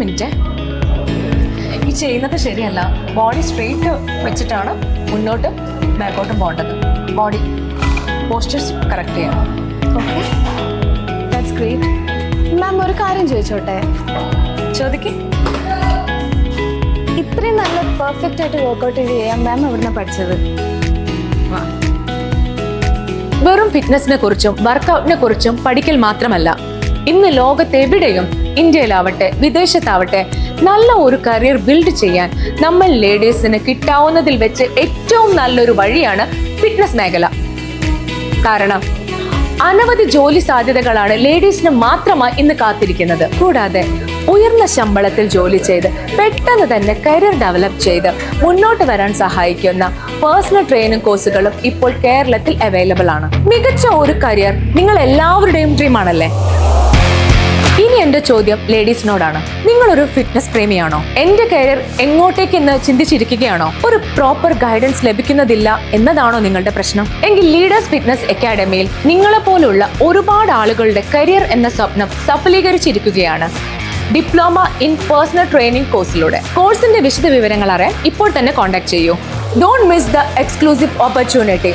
Minute. ഈ ചെയ്യുന്നത് ശരിയല്ല. ബോഡി സ്ട്രെയിറ്റ് വെച്ചിട്ടാണ് മുന്നോട്ടും ബാക്കോട്ടും പോകേണ്ടത്. ബോഡി പോസ്റ്റേഴ്സ് കറക്റ്റ് ചെയ്യണം ഓക്കെ ദാറ്റ്സ് ഗ്രേറ്റ് മാം ഒരു കാര്യം ചോദിച്ചോട്ടെ? ചോദിക്ക്. ഇത്രയും നല്ല പെർഫെക്റ്റ് ആയിട്ട് വർക്കൗട്ട് ചെയ്യാൻ മാം എവിടുന്ന പഠിച്ചത്? വെറും ഫിറ്റ്നസിനെ കുറിച്ചും വർക്കൗട്ടിനെ കുറിച്ചും പഠിക്കൽ മാത്രമല്ല ഇന്ന് ലോകത്തെവിടെയും ഇന്ത്യയിലാവട്ടെ വിദേശത്താവട്ടെ നല്ല ഒരു കരിയർ ബിൽഡ് ചെയ്യാൻ നമ്മൾ ലേഡീസിന് കിട്ടാവുന്നതിൽ വെച്ച് ഏറ്റവും നല്ലൊരു വഴിയാണ് ഫിറ്റ്നസ് മേഖല. കാരണം അനവധി ജോലി സാധ്യതകളാണ് ലേഡീസിന് മാത്രമായി ഇന്ന് കാത്തിരിക്കുന്നത്. കൂടാതെ ഉയർന്ന ശമ്പളത്തിൽ ജോലി ചെയ്ത് പെട്ടെന്ന് തന്നെ കരിയർ ഡെവലപ്പ് ചെയ്ത് മുന്നോട്ട് വരാൻ സഹായിക്കുന്ന പേഴ്സണൽ ട്രെയിനിങ് കോഴ്സുകളും ഇപ്പോൾ കേരളത്തിൽ അവൈലബിൾ ആണ്. മികച്ച ഒരു കരിയർ നിങ്ങൾ എല്ലാവരുടെയും ഡ്രീം ആണല്ലേ? എന്റെ ചോദ്യം ലേഡീസിനോടാണ്. ഒരു ഫിറ്റ്നസ് പ്രേമിയാണോ? എന്റെ കരിയർ എങ്ങോട്ടേക്ക് എന്ന് ചിന്തിച്ചിരിക്കുകയാണോ? ഒരു പ്രോപ്പർ ഗൈഡൻസ് ലഭിക്കുന്നതില്ല എന്നതാണോ നിങ്ങളുടെ പ്രശ്നം? എങ്കിൽ ലീഡേഴ്സ് ഫിറ്റ്നസ് അക്കാഡമിയിൽ നിങ്ങളെ പോലുള്ള ഒരുപാട് ആളുകളുടെ കരിയർ എന്ന സ്വപ്നം സഫലീകരിച്ചിരിക്കുകയാണ്. ഡിപ്ലോമ ഇൻ പേഴ്സണൽ ട്രെയിനിങ് കോഴ്സിലൂടെ കോഴ്സിന്റെ വിശദ വിവരങ്ങൾ അറിയാൻ ഇപ്പോൾ തന്നെ കോൺടാക്ട് ചെയ്യൂ. Don't miss the exclusive opportunity